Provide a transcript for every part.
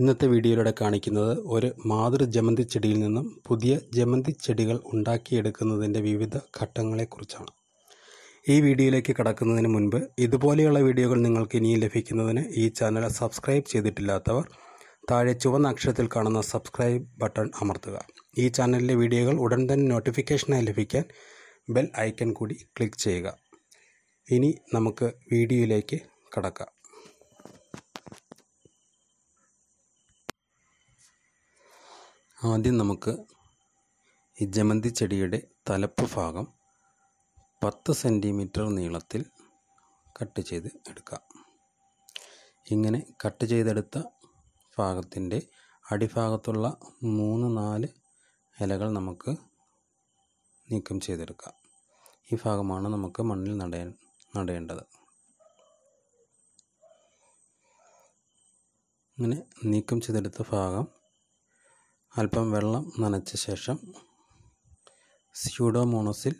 ഇന്നത്തെ വീഡിയോയിലൂടെ കാണിക്കുന്നത് ഒരു മാതൃ ജമന്തി ചെടിയിൽ നിന്നും പുതിയ ജമന്തി ചെടികൾ ഉണ്ടാക്കിയെടുക്കുന്നതിന്റെ വിവിധ ഘട്ടങ്ങളെക്കുറിച്ചാണ്. ഈ വീഡിയോയിലേക്ക് കടക്കുന്നതിന് മുൻപ് ഇതുപോലെയുള്ള വീഡിയോകൾ നിങ്ങൾക്ക് ഇനിയും ലഭിക്കുന്നതിന് ഈ ചാനൽ സബ്സ്ക്രൈബ് ചെയ്തിട്ടില്ലാത്തവർ താഴെ ചുവന്ന അക്ഷരത്തിൽ കാണുന്ന സബ്സ്ക്രൈബ് ബട്ടൺ അമർത്തുക. ഈ ചാനലിലെ വീഡിയോകൾ ഉടൻ തന്നെ നോട്ടിഫിക്കേഷനായി ലഭിക്കാൻ ബെൽ ഐക്കൺ കൂടി ക്ലിക്ക് ചെയ്യുക. ഇനി നമുക്ക് വീഡിയോയിലേക്ക് കടക്കാം. ആദ്യം നമുക്ക് ഈ ജമന്തി ചെടിയുടെ തലപ്പ് ഭാഗം പത്ത് സെന്റിമീറ്റർ നീളത്തിൽ കട്ട് ചെയ്ത് എടുക്കാം. ഇങ്ങനെ കട്ട് ചെയ്തെടുത്ത ഭാഗത്തിന്റെ അടിഭാഗത്തുള്ള മൂന്ന് നാല് ഇലകൾ നമുക്ക് നീക്കം ചെയ്തെടുക്കാം. ഈ ഭാഗമാണ് നമുക്ക് മണ്ണിൽ നടേ നടേണ്ടത്. ഇങ്ങനെ നീക്കം ചെയ്തെടുത്ത ഭാഗം അല്പം വെള്ളം നനച്ച ശേഷം സ്യൂഡോമോണസിൽ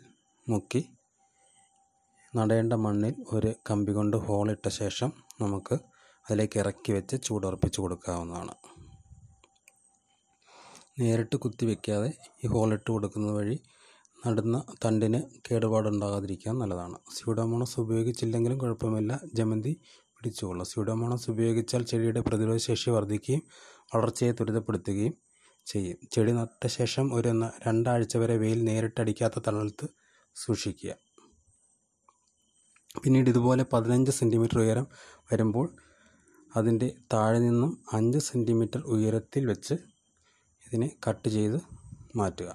മുക്കി നടേണ്ട മണ്ണിൽ ഒരു കമ്പി കൊണ്ട് ഹോളിട്ട ശേഷം നമുക്ക് അതിലേക്ക് ഇറക്കി വെച്ച് ചൂടുറപ്പിച്ച് കൊടുക്കാവുന്നതാണ്. നേരിട്ട് കുത്തി വയ്ക്കാതെ ഈ ഹോളിട്ട് കൊടുക്കുന്നത് വഴി നടുന്ന തണ്ടിന് കേടുപാടുണ്ടാകാതിരിക്കാൻ നല്ലതാണ്. സ്യൂഡോമോണസ് ഉപയോഗിച്ചില്ലെങ്കിലും കുഴപ്പമില്ല. ജമന്തി പിടിച്ചുകൊള്ളും. സ്യൂഡോമോണസ് ഉപയോഗിച്ചാൽ ചെടിയുടെ പ്രതിരോധശേഷി വർദ്ധിക്കുകയും വളർച്ചയെ ത്വരിതപ്പെടുത്തുകയും ചെയ്യും. ചെടി നട്ട ശേഷം ഒരു രണ്ടാഴ്ച വരെ വെയിൽ നേരിട്ടടിക്കാത്ത തണലത്ത് സൂക്ഷിക്കുക. പിന്നീട് ഇതുപോലെ പതിനഞ്ച് സെന്റിമീറ്റർ ഉയരം വരുമ്പോൾ അതിന്റെ താഴെ നിന്നും അഞ്ച് സെന്റിമീറ്റർ ഉയരത്തിൽ വെച്ച് ഇതിനെ കട്ട് ചെയ്ത് മാറ്റുക.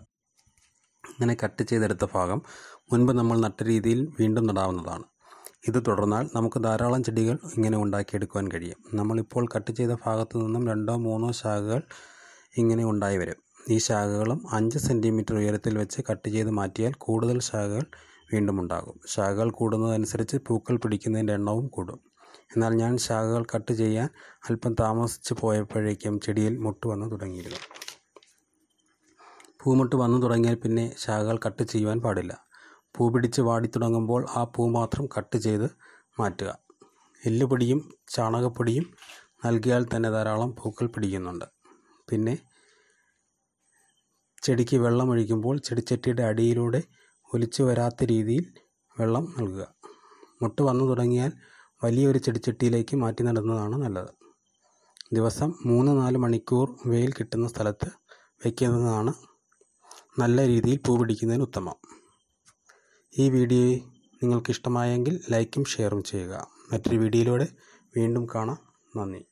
ഇങ്ങനെ കട്ട് ചെയ്തെടുത്ത ഭാഗം മുൻപ് നമ്മൾ നട്ട രീതിയിൽ വീണ്ടും നടാവുന്നതാണ്. ഇത് തുടർന്നാൽ നമുക്ക് ധാരാളം ചെടികൾ ഇങ്ങനെ ഉണ്ടാക്കിയെടുക്കുവാൻ കഴിയും. നമ്മളിപ്പോൾ കട്ട് ചെയ്ത ഭാഗത്തു നിന്നും രണ്ടോ മൂന്നോ ശാഖകൾ ഇങ്ങനെ ഉണ്ടായി വരും. ഈ ശാഖകളും അഞ്ച് സെന്റിമീറ്റർ ഉയരത്തിൽ വെച്ച് കട്ട് ചെയ്ത് മാറ്റിയാൽ കൂടുതൽ ശാഖകൾ വീണ്ടും ഉണ്ടാകും. ശാഖകൾ കൂടുന്നതനുസരിച്ച് പൂക്കൾ പിടിക്കുന്നതിന്റെ എണ്ണവും കൂടും. എന്നാൽ ഞാൻ ശാഖകൾ കട്ട് ചെയ്യാൻ അല്പം താമസിച്ച് പോയപ്പോഴേക്കും ചെടിയിൽ മുട്ട് വന്ന് തുടങ്ങിയിരുന്നു. പൂമുട്ട് വന്നു തുടങ്ങിയാൽ പിന്നെ ശാഖകൾ കട്ട് ചെയ്യുവാൻ പാടില്ല. പൂ പിടിച്ച് വാടി തുടങ്ങുമ്പോൾ ആ പൂ മാത്രം കട്ട് ചെയ്ത് മാറ്റുക. എല്ലുപൊടിയും ചാണകപ്പൊടിയും നൽകിയാൽ തന്നെ ധാരാളം പൂക്കൾ പിടിക്കുന്നുണ്ട്. പിന്നെ ചെടിക്ക് വെള്ളമൊഴിക്കുമ്പോൾ ചെടിച്ചട്ടിയുടെ അടിയിലൂടെ ഒലിച്ചു വരാത്ത രീതിയിൽ വെള്ളം നൽകുക. മുട്ട് വന്നു തുടങ്ങിയാൽ വലിയൊരു ചെടിച്ചട്ടിയിലേക്ക് മാറ്റി നടുന്നതാണ് നല്ലത്. ദിവസം മൂന്ന് നാല് മണിക്കൂർ വെയിൽ കിട്ടുന്ന സ്ഥലത്ത് വയ്ക്കുന്നതാണ് നല്ല രീതിയിൽ പൂ പിടിക്കുന്നതിന് ഉത്തമം. ഈ വീഡിയോ നിങ്ങൾക്ക് ഇഷ്ടമായെങ്കിൽ ലൈക്കും ഷെയറും ചെയ്യുക. മറ്റൊരു വീഡിയോയിലൂടെ വീണ്ടും കാണാം. നന്ദി.